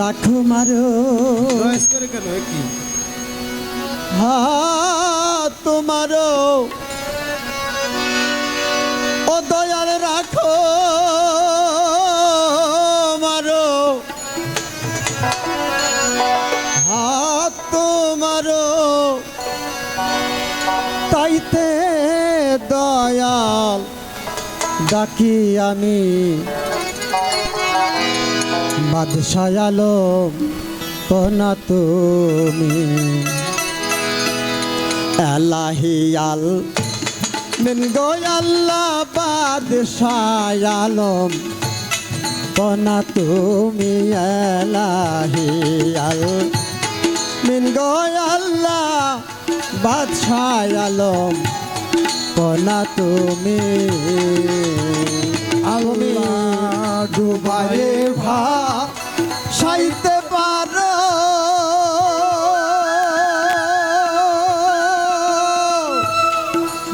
রাখো মারো। হা তোমারও ও দয়াল রাখো মারো। হাত তোমারও তাইতে দয়াল ডাকি আমি। বাদশাহ আলম তুমি। এলাহিয়াল মিন গোয়াল্লা বাদশাহ আলম কনা তুমি এলাহিয়াল মিন গোয়াল্লা বাদশাহ আলম কনা তুমি। আল্লাহ ডুবারে ভা সাইতে পারো।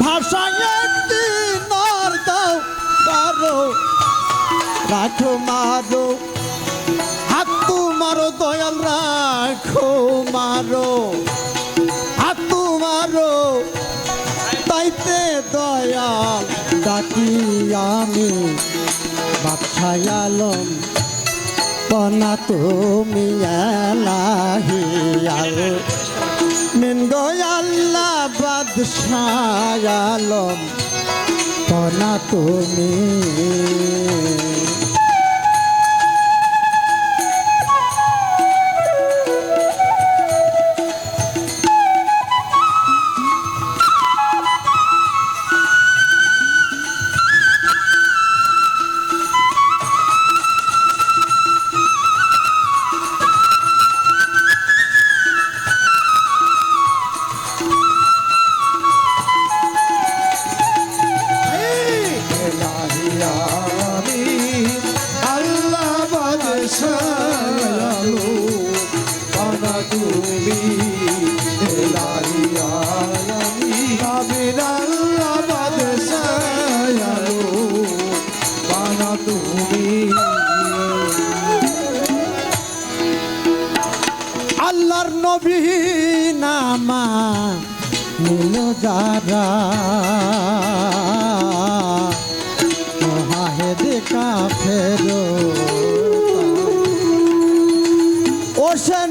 ভাষায় একদিন নর দাও, পারো। রাখো মারো। হাত মারো দয়াল রাখো মারো। হাত মারো তাইতে দয়াল ডাকি আমি। আলম পনা তুমি এলাহিয়াল মিন গয়াল্লা বাদশাহ আলম। পনা তুমি যারা মহাহেদে কাফেরো। ও সে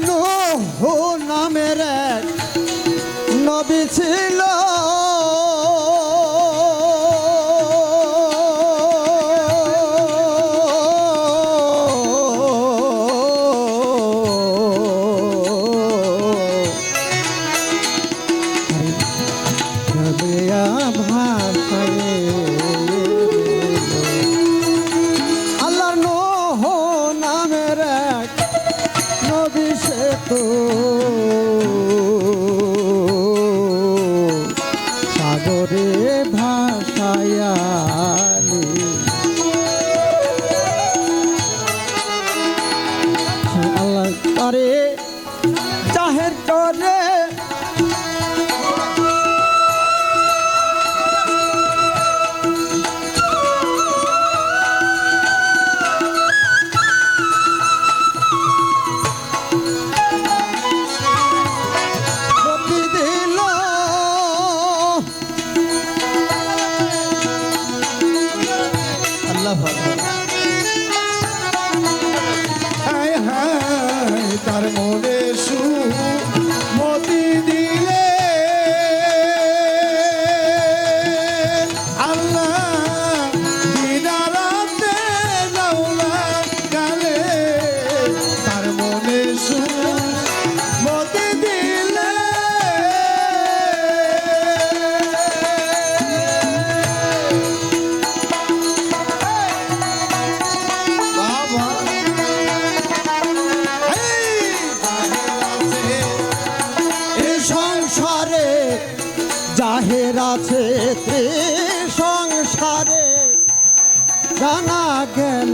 জানা গেল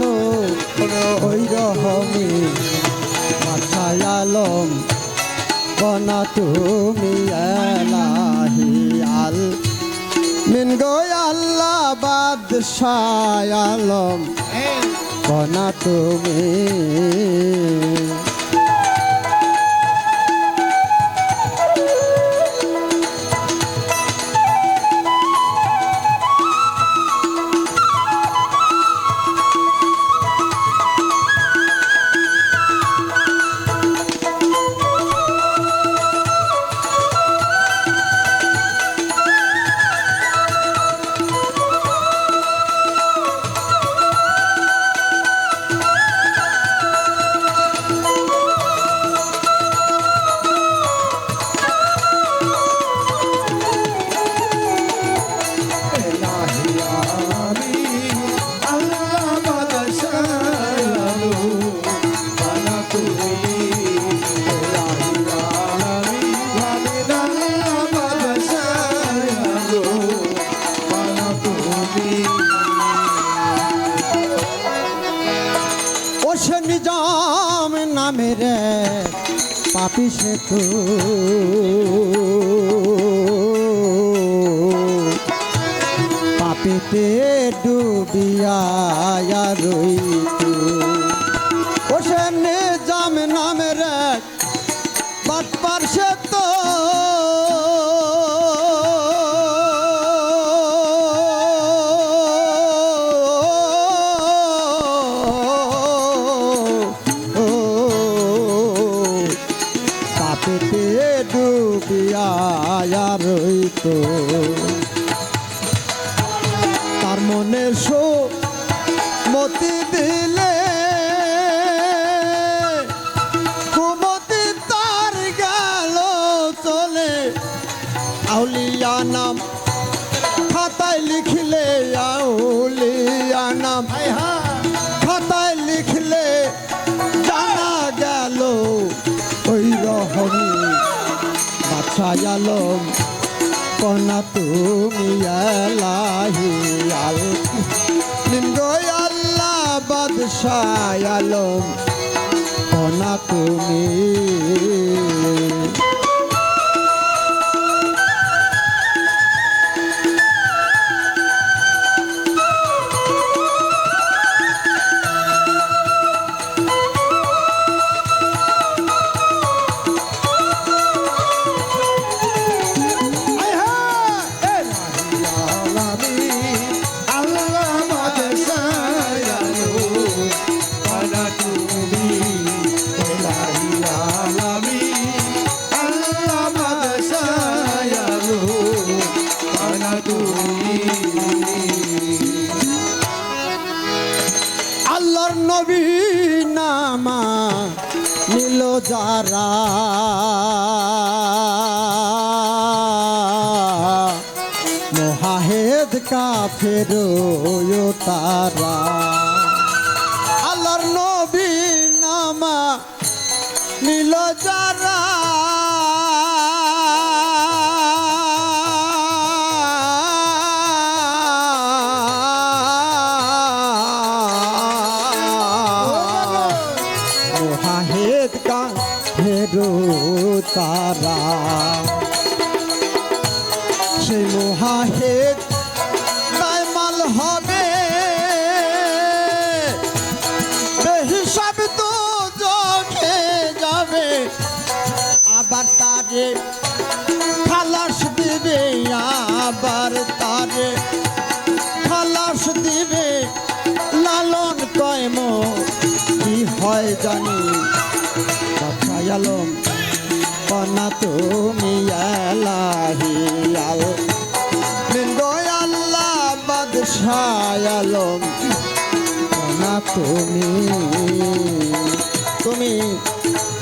ওই রহমি মাথায় আলম বনা তুমি এলাহি আল। মিন আল্লাহ বাদশাহ আলম কনা তুমি। সে নিজাম নামে রে, পাপি সে তু পাপিতে ডুবিয়া রইতু। ও সে নিজাম নামে রে, বাটপার সে তো তার মনে শো মতি দিলে, কুমতি তার গেল চলে। আউলিয়া নাম, খাতায় লিখলে আউলিয়া নাম। খাতায় লিখলে জানা গেল ওই রহমি বাচ্চা আলম। কনা তুমি আলাহি আল নিন্দয় আল্লাহ বাদশাহ আলম। কনা তুমি আল্লাহর নবী নামা নীল যারা। মহাহেদ কাফের তারা। আল্লাহর নবী নামা নীল যারা। সেই মহাহেদ দায়মাল হবে। হিসাব তো জখে যাবে, আবার তারে খালাস দিবে, আবার তারে খালাস দিবে। লালন কয়ম কি হয় জানি? আলম কনা তুমি এলাহি আল আলম কনা তুমি তুমি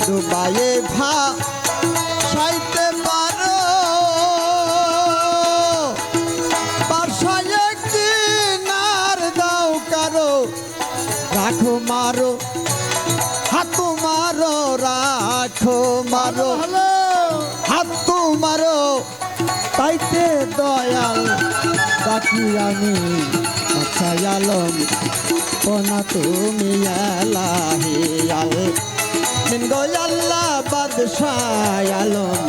দুবাইয়ে ভা সাইতে পারো। বাসায় কিনার দাও কারও রাখো মারো হাতু মারো রাখো মারো হাতু মারো তাইতে দয়াল। বাকি আমি আচ্ছা আলম কোনা তুমি আলাহি আল। মিন গো আল্লাহ বাদশাহ আলম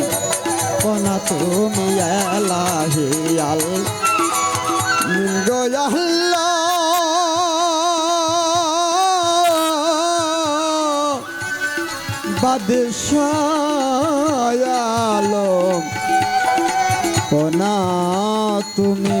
কোনা তুমি আলাহি আল। আল্লাহ বাদশাহ আলম কোনা তুমি